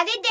あれで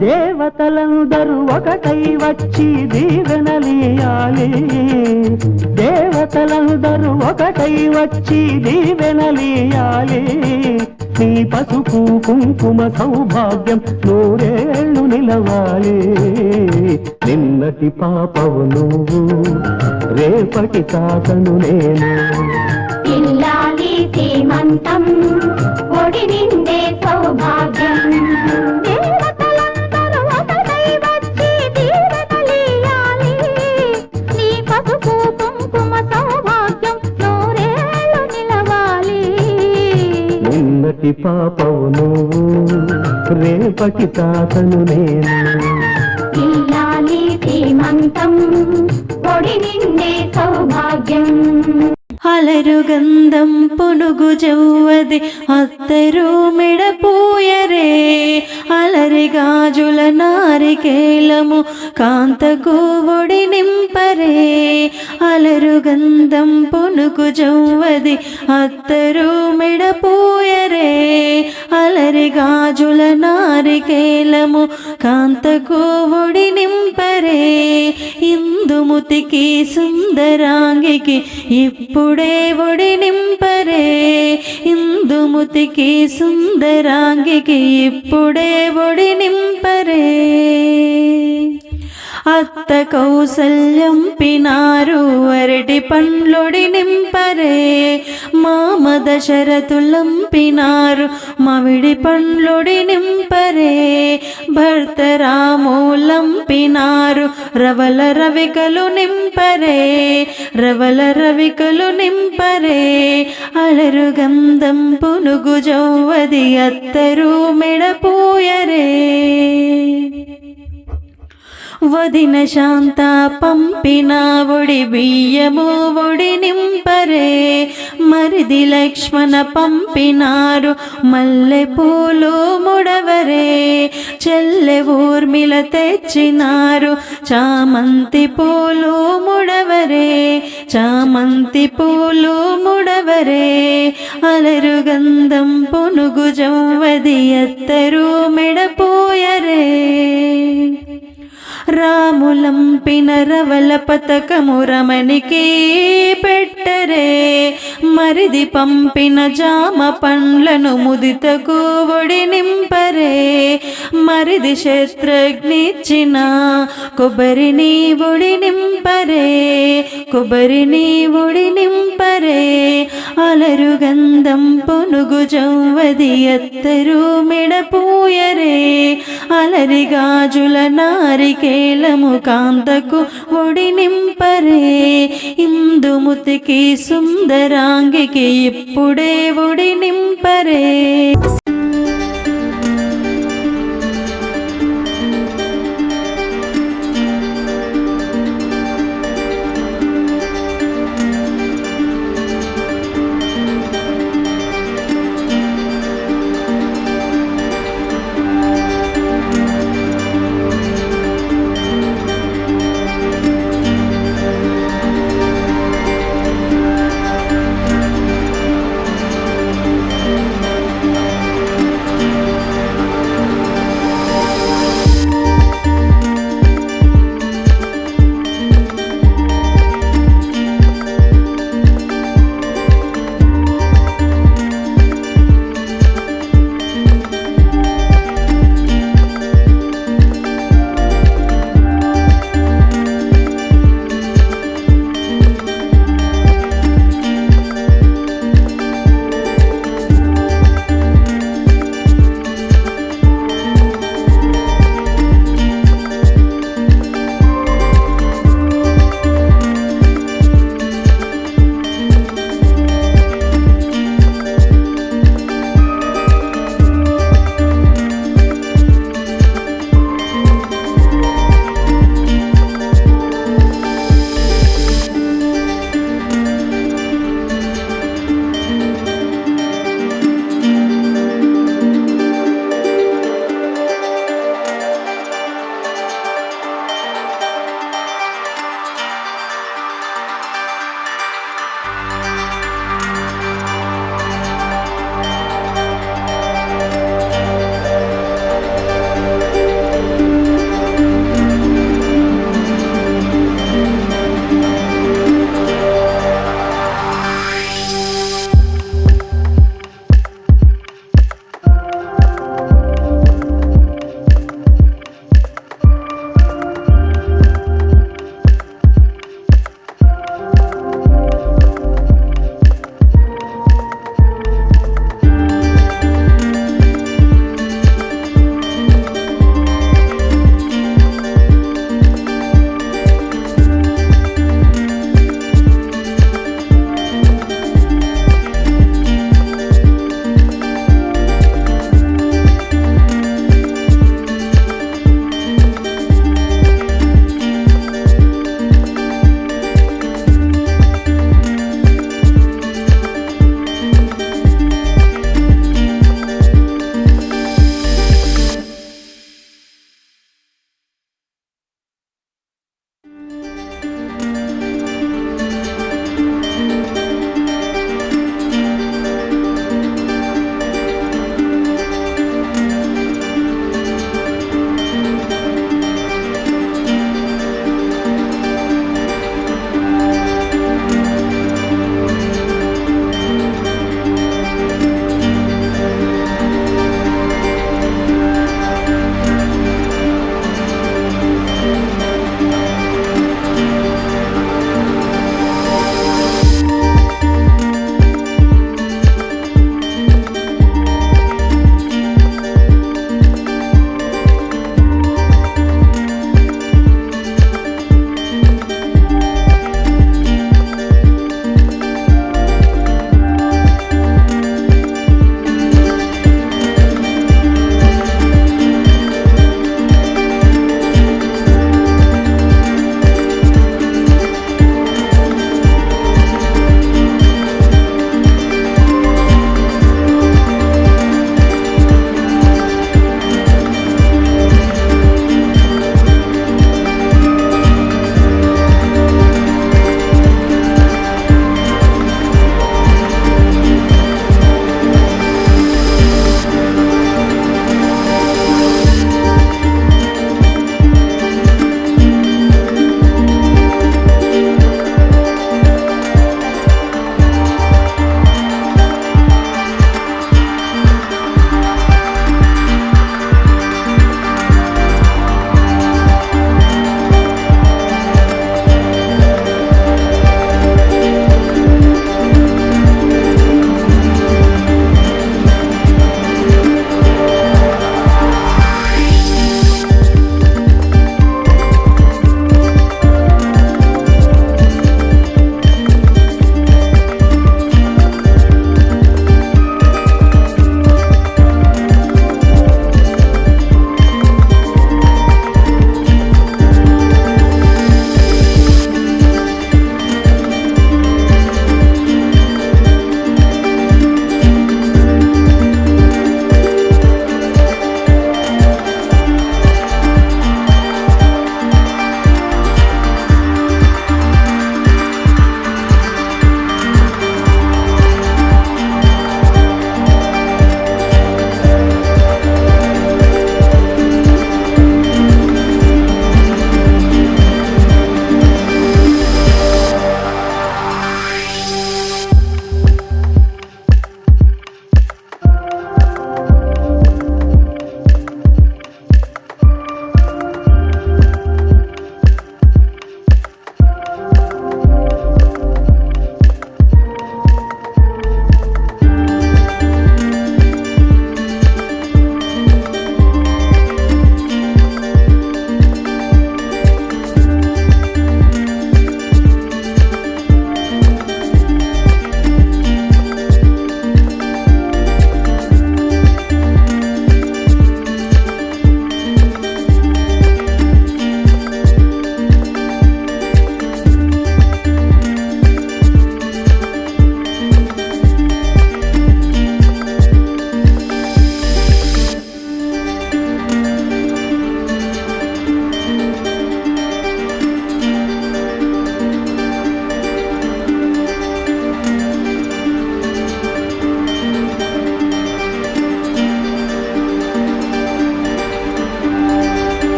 దేవతలందరూ ఒకటై వచ్చి దీవెనలియాలి దేవతలందరూ ఒకటై వచ్చి దీవెనలియాలి నీ పసుపు కుంకుమ సౌభాగ్యం నూరేళ్ళు నిలవాలి. నిన్నటి పాపవు నువ్వు రేపటి తాతను నేను. ఇల్లాలి సీమంతం ఒడి నిండే సౌభాగ్యం పాపవు నువ్వు రేపటి తాతను నేను. అలరుగంధం పునుగు జవ్వది అత్తరు మెడపోయరే అలరి గాజుల నారికేలము కాంతకు ఒడి నింపరే అలరుగంధం పొనుకు జవ్వది అత్తరు మిడపోయరే. అలరి గాజుల నారికేలము కాంతకు నింపరే. ఇందుముతికి సుందరాంగికి ఇప్పుడే ఒడి నింపరే. ఇందుముతికి సుందరాంగికి ఇప్పుడే ఒడి నింపరే. అత్త కౌసల్యం పినారు అరటి పండ్లొడి నింపరే. మామ దశరథులం పినారు మవిడి పండ్లొడి నింపరే. భర్త రామూలం పినారు రవల రవికలు నింపరే. రవల రవికలు నింపరే. అలరు గంధం పునుగు జౌవది అత్తరు మెడపూ వదిన శాంత పంపిన ఒడి బియ్యము ఒడి నింపరే. మరిది లక్ష్మణ పంపినారు మల్లె పూలు ముడవరే. చెల్లె ఊర్మిల తెచ్చినారు చామంతి పూలు ముడవరే. చామంతి పూలు ముడవరే. అలరు గంధం పునుగు జవ్వది ఎత్తరు మెడపోయరే రాములంపిన రవల పతకము రమణికే పెట్టరే. మరిది పంపిన జామ పండ్లను ముదితకు ఒడి నింపరే. మరిది శత్రుఘ్నిచ్చిన కొబ్బరిని ఒడి నింపరే. కొబ్బరిని ఒడి నింపరే. అలరు గంధం పొనుగు జవ్వది ఎత్తరు మెడపూయరే అలరి గాజుల నారికేలము కాంతకు ఒడి నింపరే. ఇందుముతికి సుందరాంగికి ఇప్పుడే ఒడి నింపరే.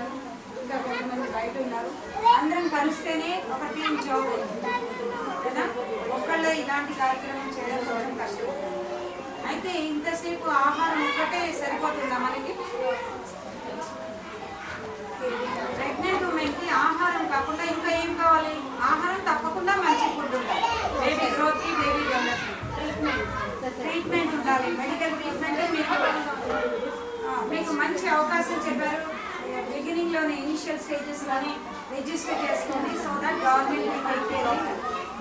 ఉంటున్నారు అందరం కలిస్తేనే ఒక టీం జాబ్ అవుతుంది. కదా? ఒక్కళ్ళే ఇలాంటి కార్యక్రమం చేయడం చూడడం కష్టం. అయితే ఇంతసేపు ఆహారం ఒక్కటే సరిపోతుందా మనకి? ప్రెగ్నెంట్ ఉమెన్కి ఆహారం కాకుండా ఇంకా ఏం కావాలి? ఆహారం తప్పకుండా మంచి ఫుడ్ ఉండాలి. బేబీ గ్రోత్కి బేబీ ట్రీట్మెంట్ ట్రీట్మెంట్ ఉండాలి. మెడికల్ ట్రీట్మెంట్ మీకు మీకు మంచి అవకాశం చెప్పారు. బిగినింగ్లోనే ఇనిషియల్ స్టేజెస్లోనే రిజిస్టర్ చేసుకోండి. సో దట్ గవర్నమెంట్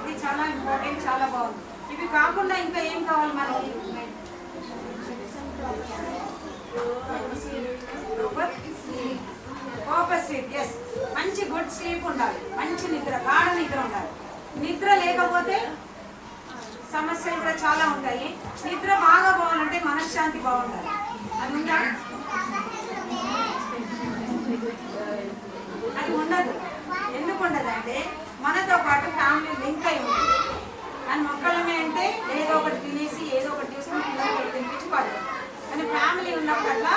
ఇది చాలా ఇంపార్టెంట్ చాలా బాగుంది. ఇవి కాకుండా ఇంకా ఏం కావాలి మనకి? పర్పస్ స్లీప్ ఎస్ మంచి గుడ్ స్లీప్ ఉండాలి. మంచి నిద్ర గాఢ నిద్ర ఉండాలి. నిద్ర లేకపోతే సమస్యలు కూడా చాలా ఉంటాయి. నిద్ర బాగా పోవాలంటే మనశ్శాంతి బాగుండాలి. అది ఉందా? అది ఉండదు. ఎందుకు ఉండదు అంటే మనతో పాటు ఫ్యామిలీ లింక్ అయి ఉంటుంది. అని మొక్కలమే అంటే ఏదో ఒకటి తినేసి ఏదో ఒకటి తీసుకుని పిల్లలకి తినిపించుకోవాలి. పడదు కానీ ఫ్యామిలీ ఉన్నప్పుడల్లా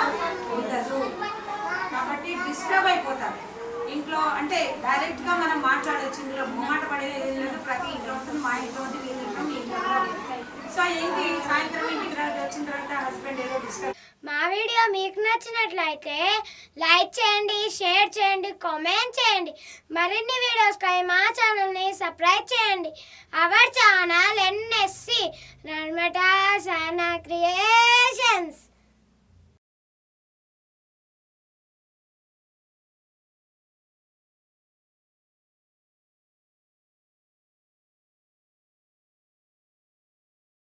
ఉండదు. కాబట్టి డిస్టర్బ్ అయిపోతారు ఇంట్లో అంటే డైరెక్ట్గా మనం మాట్లాడొచ్చు. ఇందులో మొమాట పడేది ప్రతి ఇంట్లో ఉంటుంది. మా ఇంట్లో ఉంది వీళ్ళ ఇంట్లో మీ ఇంట్లో సో ఏంటి? సాయంత్రం ఏంటి? వచ్చిన తర్వాత హస్బెండ్ ఏదో మా వీడియో మీకు నచ్చినట్లయితే లైక్ చేయండి షేర్ చేయండి కామెంట్ చేయండి. మరిన్ని వీడియోస్కై మా ఛానల్ని సబ్స్క్రైబ్ చేయండి. అవర్ ఛానల్ ఎన్ఎస్సి నర్మటా సానా క్రియేషన్స్.